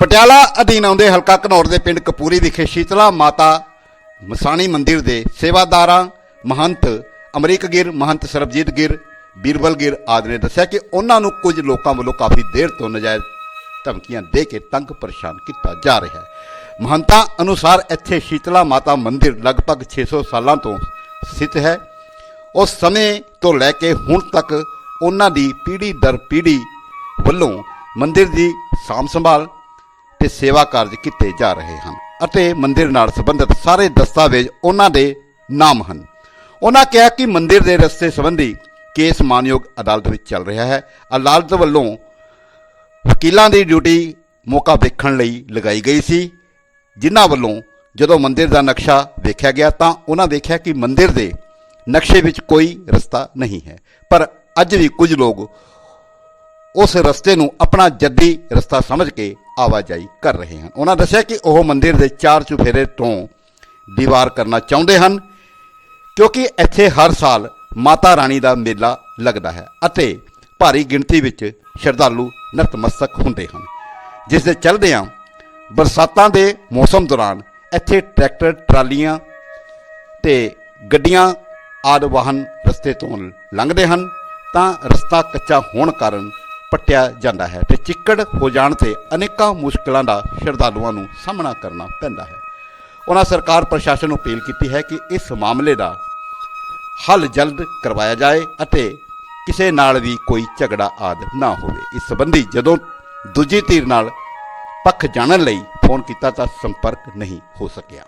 ਪਟਿਆਲਾ ਅਧੀਨ ਆਉਂਦੇ ਹਲਕਾ ਘਨੌਰ ਦੇ ਪਿੰਡ ਕਪੂਰੀ ਵਿਖੇ ਸ਼ੀਤਲਾ ਮਾਤਾ ਮਸਾਣੀ ਮੰਦਿਰ ਦੇ ਸੇਵਾਦਾਰਾਂ ਮਹੰਤ ਅਮਰੀਕ ਗਿਰ, ਮਹੰਤ ਸਰਬਜੀਤ ਗਿਰ, ਬੀਰਬਲ ਗਿਰ ਆਦਿ ਨੇ ਦੱਸਿਆ ਕਿ ਉਹਨਾਂ ਨੂੰ ਕੁਝ ਲੋਕਾਂ ਵੱਲੋਂ ਕਾਫੀ ਦੇਰ ਤੋਂ ਨਜਾਇਜ਼ ਧਮਕੀਆਂ ਦੇ ਕੇ ਤੰਗ ਪਰੇਸ਼ਾਨ ਕੀਤਾ ਜਾ ਰਿਹਾ ਹੈ। ਮਹੰਤਾਂ ਅਨੁਸਾਰ ਇੱਥੇ ਸ਼ੀਤਲਾ ਮਾਤਾ ਮੰਦਿਰ ਲਗਭਗ 600 ਸਾਲਾਂ ਤੋਂ ਸਥਿਤ ਹੈ। ਉਸ ਸਮੇਂ ਤੋਂ ਲੈ ਕੇ ਹੁਣ ਤੱਕ ਉਹਨਾਂ ਦੀ ਪੀੜ੍ਹੀ ਦਰ ਪੀੜ੍ਹੀ ਵੱਲੋਂ ਮੰਦਿਰ ਦੀ ਸਾਂਭ ਸੰਭਾਲ ਤੇ ਸੇਵਾ ਕਾਰਜ ਕੀਤੇ ਜਾ ਰਹੇ ਹਨ ਅਤੇ ਮੰਦਿਰ ਨਾਲ ਸੰਬੰਧਿਤ ਸਾਰੇ ਦਸਤਾਵੇਜ਼ ਉਹਨਾਂ ਦੇ ਨਾਮ ਹਨ। ਉਹਨਾਂ ਕਿਹਾ ਕਿ ਮੰਦਿਰ ਦੇ ਰਸਤੇ ਸੰਬੰਧੀ ਕੇਸ ਮਾਨਯੋਗ ਅਦਾਲਤ ਵਿੱਚ ਚੱਲ ਰਿਹਾ ਹੈ। ਅਦਾਲਤ ਵੱਲੋਂ ਵਕੀਲਾਂ ਦੀ ਡਿਊਟੀ ਮੌਕਾ ਵੇਖਣ ਲਈ ਲਗਾਈ ਗਈ ਸੀ। ਜਿਨ੍ਹਾਂ ਵੱਲੋਂ ਜਦੋਂ ਮੰਦਿਰ ਦਾ ਨਕਸ਼ਾ ਵੇਖਿਆ ਗਿਆ ਤਾਂ ਉਹਨਾਂ ਦੇਖਿਆ ਕਿ ਮੰਦਿਰ ਦੇ ਨਕਸ਼ੇ ਵਿੱਚ ਕੋਈ ਰਸਤਾ ਨਹੀਂ ਹੈ। ਪਰ ਅੱਜ ਵੀ ਕੁਝ ਲੋਕ ਉਸ ਰਸਤੇ ਨੂੰ ਆਪਣਾ ਜੱਦੀ ਰਸਤਾ ਸਮਝ ਕੇ ਆਵਾਜਾਈ ਕਰ ਰਹੇ ਹਨ। ਉਹਨਾਂ ਦੱਸਿਆ ਕਿ ਉਹ ਮੰਦਿਰ ਦੇ ਚਾਰ ਚੁਫੇਰੇ ਤੋਂ ਦੀਵਾਰ ਕਰਨਾ ਚਾਹੁੰਦੇ ਹਨ, ਕਿਉਂਕਿ ਇੱਥੇ ਹਰ ਸਾਲ ਮਾਤਾ ਰਾਣੀ ਦਾ ਮੇਲਾ ਲੱਗਦਾ ਹੈ ਅਤੇ ਭਾਰੀ ਗਿਣਤੀ ਵਿੱਚ ਸ਼ਰਧਾਲੂ ਨਤਮਸਤਕ ਹੁੰਦੇ ਹਨ। ਜਿਸ ਦੇ ਚੱਲਦਿਆਂ ਬਰਸਾਤਾਂ ਦੇ ਮੌਸਮ ਦੌਰਾਨ ਇੱਥੇ ਟਰੈਕਟਰ, ਟਰਾਲੀਆਂ ਤੇ ਗੱਡੀਆਂ ਆਦਿ ਵਾਹਨ ਰਸਤੇ ਤੋਂ ਲੰਘਦੇ ਹਨ, ਤਾਂ ਰਸਤਾ ਕੱਚਾ ਹੋਣ ਕਾਰਨ ਪੱਟਿਆ ਜਾਂਦਾ ਹੈ ਤੇ ਚਿੱਕੜ ਹੋ ਜਾਣ ਤੇ ਅਨੇਕਾਂ ਮੁਸ਼ਕਲਾਂ ਦਾ ਸ਼ਰਧਾਲੂਆਂ ਨੂੰ ਸਾਹਮਣਾ ਕਰਨਾ ਪੈਂਦਾ ਹੈ। ਉਹਨਾਂ ਸਰਕਾਰ ਪ੍ਰਸ਼ਾਸਨ ਨੂੰ ਅਪੀਲ ਕੀਤੀ ਹੈ ਕਿ ਇਸ ਮਾਮਲੇ ਦਾ ਹੱਲ ਜਲਦ ਕਰਵਾਇਆ ਜਾਏ ਅਤੇ ਕਿਸੇ ਨਾਲ ਵੀ ਕੋਈ ਝਗੜਾ ਆਦ ਨਾ ਹੋਵੇ। ਇਸ ਸੰਬੰਧੀ ਜਦੋਂ ਦੂਜੀ ਧਿਰ ਨਾਲ ਪੱਖ ਜਾਣਨ ਲਈ ਫੋਨ ਕੀਤਾ ਤਾਂ ਸੰਪਰਕ ਨਹੀਂ ਹੋ ਸਕਿਆ।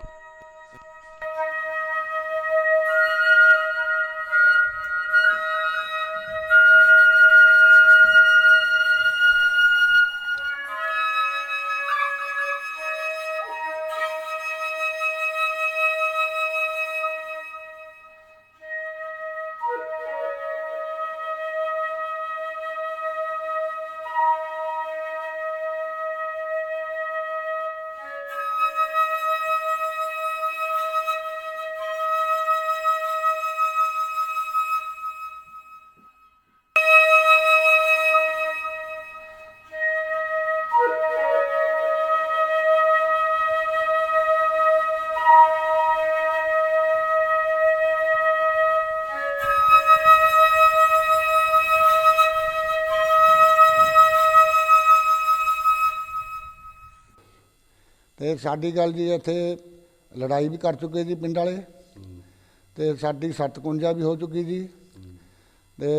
ਤੇ ਸਾਡੀ ਗੱਲ ਜੀ ਇੱਥੇ ਲੜਾਈ ਵੀ ਕਰ ਚੁੱਕੇ ਜੀ ਪਿੰਡ ਵਾਲੇ। ਤੇ ਸਾਡੀ 57 ਵੀ ਹੋ ਚੁੱਕੀ ਜੀ। ਤੇ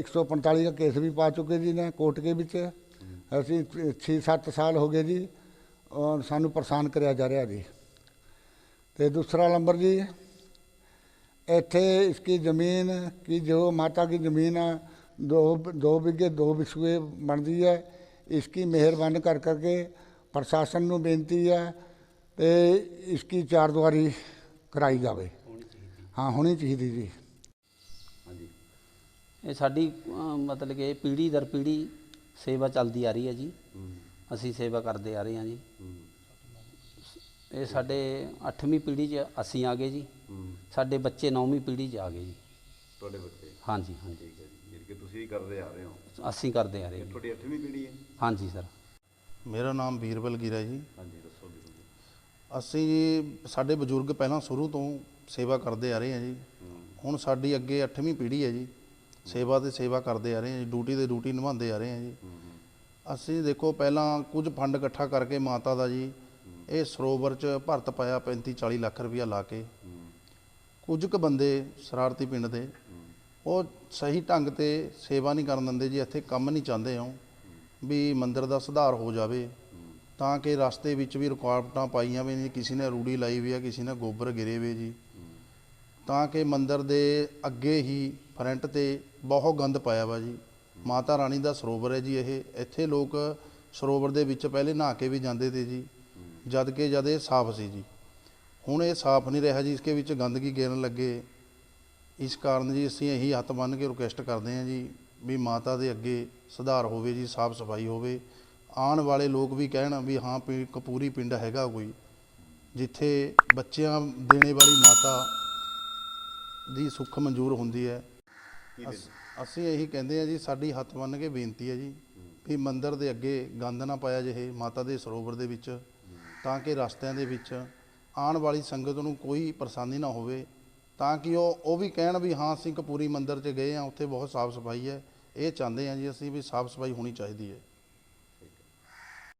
145 ਦਾ ਕੇਸ ਵੀ ਪਾ ਚੁੱਕੇ ਜੀ ਨੇ ਕੋਰਟ ਦੇ ਵਿੱਚ। ਅਸੀਂ 6-7 ਸਾਲ ਹੋ ਗਏ ਜੀ ਔਰ ਸਾਨੂੰ ਪਰੇਸ਼ਾਨ ਕਰਿਆ ਜਾ ਰਿਹਾ ਜੀ। ਤੇ ਦੂਸਰਾ ਨੰਬਰ ਜੀ, ਇੱਥੇ ਇਸकी ਜ਼ਮੀਨ ਕੀ ਜੋ ਮਾਤਾ ਦੀ ਜ਼ਮੀਨ ਆ, ਦੋ ਦੋ ਵਿਗੇ ਦੋ ਵਿਸੂਏ ਬਣਦੀ ਹੈ। ਇਸकी ਮਿਹਰਬਾਨ ਕਰ ਕਰਕੇ ਪ੍ਰਸ਼ਾਸਨ ਨੂੰ ਬੇਨਤੀ ਹੈ ਤੇ ਇਸकी ਚਾਰ ਦੁਆਰੀ ਕਰਾਈ ਜਾਵੇ। ਹਾਂ। ਹੋਣੀ ਚਾਹੀਦੀ ਜੀ। ਇਹ ਸਾਡੀ ਅਹ, ਮਤਲਬ ਕਿ ਪੀੜ੍ਹੀ ਦਰ ਪੀੜ੍ਹੀ ਸੇਵਾ ਚੱਲਦੀ ਆ ਰਹੀ ਹੈ ਜੀ। ਅਸੀਂ ਸੇਵਾ ਕਰਦੇ ਆ ਰਹੇ ਹਾਂ ਜੀ। ਇਹ ਸਾਡੇ 8ਵੀਂ ਪੀੜ੍ਹੀ 'ਚ ਅਸੀਂ ਆ ਗਏ ਜੀ। ਸਾਡੇ ਬੱਚੇ 9ਵੀਂ ਪੀੜ੍ਹੀ 'ਚ ਆ ਗਏ ਜੀ। ਤੁਹਾਡੇ ਬੱਚੇ? ਹਾਂਜੀ ਹਾਂਜੀ। ਠੀਕ ਹੈ ਜੀ। ਜਿਹੜੇ ਕਿ ਤੁਸੀਂ ਕਰਦੇ ਆ ਰਹੇ ਹੋ? ਅਸੀਂ ਕਰਦੇ ਆ ਰਹੇ ਹਾਂ ਜੀ। ਤੁਹਾਡੀ 8ਵੀਂ ਪੀੜ੍ਹੀ ਹੈ? ਹਾਂਜੀ ਸਰ। ਮੇਰਾ ਨਾਮ ਵੀਰਬਲ ਗਿਰਾ ਜੀ। ਹਾਂਜੀ ਦੱਸੋ ਜੀ। ਅਸੀਂ ਜੀ ਸਾਡੇ ਬਜ਼ੁਰਗ ਪਹਿਲਾਂ ਸ਼ੁਰੂ ਤੋਂ ਸੇਵਾ ਕਰਦੇ ਆ ਰਹੇ ਹਾਂ ਜੀ। ਹੁਣ ਸਾਡੀ ਅੱਗੇ 8ਵੀਂ ਪੀੜ੍ਹੀ ਹੈ ਜੀ। ਸੇਵਾ ਤੇ ਸੇਵਾ ਕਰਦੇ ਆ ਰਹੇ ਹਾਂ ਜੀ ਡਿਊਟੀ ਤੇ ਡਿਊਟੀ ਨਿਭਾਉਂਦੇ ਆ ਰਹੇ ਹਾਂ ਜੀ ਅਸੀਂ ਦੇਖੋ ਪਹਿਲਾਂ ਕੁਝ ਫੰਡ ਇਕੱਠਾ ਕਰਕੇ ਮਾਤਾ ਦਾ ਜੀ ਇਹ ਸਰੋਵਰ 'ਚ ਭਰਤ ਪਾਇਆ 35 40 ਲੱਖ ਰੁਪਇਆ ਲਾ ਕੇ। ਕੁਝ ਕੁ ਬੰਦੇ ਸ਼ਰਾਰਤੀ ਪਿੰਡ ਦੇ ਉਹ ਸਹੀ ਢੰਗ ਤੇ ਸੇਵਾ ਨਹੀਂ ਕਰਨ ਦਿੰਦੇ ਜੀ ਇੱਥੇ ਕੰਮ ਨਹੀਂ ਚਾਹੁੰਦੇ ਹੋ ਵੀ ਮੰਦਿਰ ਦਾ ਸੁਧਾਰ ਹੋ ਜਾਵੇ, ਤਾਂ ਕਿ ਰਸਤੇ ਵਿੱਚ ਵੀ ਰੁਕਾਵਟਾਂ ਪਾਈਆਂ ਵੀ ਨੇ ਕਿਸੇ ਨੇ ਰੂੜੀ ਲਾਈ ਵੀ ਆ, ਕਿਸੇ ਨੇ ਗੋਬਰ ਗਿਰੇ ਵੇ ਜੀ। ਤਾਂ ਕਿ ਮੰਦਿਰ ਦੇ ਅੱਗੇ ਹੀ ਫਰੰਟ ਤੇ ਬਹੁਤ ਗੰਦ ਪਾਇਆ ਵਾ ਜੀ। ਮਾਤਾ ਰਾਣੀ ਦਾ ਸਰੋਵਰ ਹੈ ਜੀ ਇਹ। ਇੱਥੇ ਲੋਕ ਸਰੋਵਰ ਦੇ ਵਿੱਚ ਪਹਿਲੇ ਨਹਾ ਕੇ ਵੀ ਜਾਂਦੇ ਤੇ ਜੀ। ਜਦ ਕਿ ਜਦ ਇਹ ਸਾਫ਼ ਸੀ ਜੀ। ਹੁਣ ਇਹ ਸਾਫ਼ ਨਹੀਂ ਰਿਹਾ ਜੀ ਇਸਕੇ ਵਿੱਚ ਗੰਦਗੀ ਗੇਰਨ ਲੱਗੇ। ਇਸ ਕਾਰਨ ਜੀ ਅਸੀਂ ਇਹੀ ਹੱਥ ਬੰਨ੍ਹ ਕੇ ਰਿਕੁਐਸਟ ਕਰਦੇ ਹਾਂ ਜੀ। ਵੀ ਮਾਤਾ ਦੇ ਅੱਗੇ ਸੁਧਾਰ ਹੋਵੇ ਜੀ ਸਾਫ਼ ਸਫ਼ਾਈ ਹੋਵੇ। ਆਉਣ ਵਾਲੇ ਲੋਕ ਵੀ ਕਹਿਣ ਵੀ ਹਾਂ ਪਿੰ- ਕਪੂਰੀ ਪਿੰਡ ਹੈਗਾ ਕੋਈ ਜਿੱਥੇ ਬੱਚਿਆਂ ਦੇਣੇ ਵਾਲੀ ਮਾਤਾ ਦੀ ਸੁੱਖ ਮਨਜ਼ੂਰ ਹੁੰਦੀ ਹੈ। ਕੀ ਅਸੀਂ ਇਹੀ ਕਹਿੰਦੇ ਆ ਜੀ ਸਾਡੀ ਹੱਥ ਬੰਨ੍ਹ ਕੇ ਬੇਨਤੀ ਹੈ ਜੀ ਵੀ ਮੰਦਿਰ ਦੇ ਅੱਗੇ ਗੰਦ ਨਾ ਪਾਇਆ ਜਿਹੇ ਮਾਤਾ ਦੇ ਸਰੋਵਰ ਦੇ ਵਿੱਚ ਤਾਂ ਕਿ ਰਸਤਿਆਂ ਦੇ ਵਿੱਚ ਆਉਣ ਵਾਲੀ ਸੰਗਤ ਨੂੰ ਕੋਈ ਪਰੇਸ਼ਾਨੀ ਨਾ ਹੋਵੇ। ਤਾਂ ਕਿ ਉਹ ਉਹ ਵੀ ਕਹਿਣ ਵੀ ਹਾਂ ਅਸੀਂ ਕਪੂਰੀ ਮੰਦਿਰ 'ਚ ਗਏ ਆ ਉੱਥੇ ਬਹੁਤ ਸਾਫ਼ ਸਫ਼ਾਈ ਹੈ। ਇਹ ਚਾਹੁੰਦੇ ਆ ਜੀ ਅਸੀਂ ਵੀ ਸਾਫ਼ ਸਫ਼ਾਈ ਹੋਣੀ ਚਾਹੀਦੀ ਹੈ।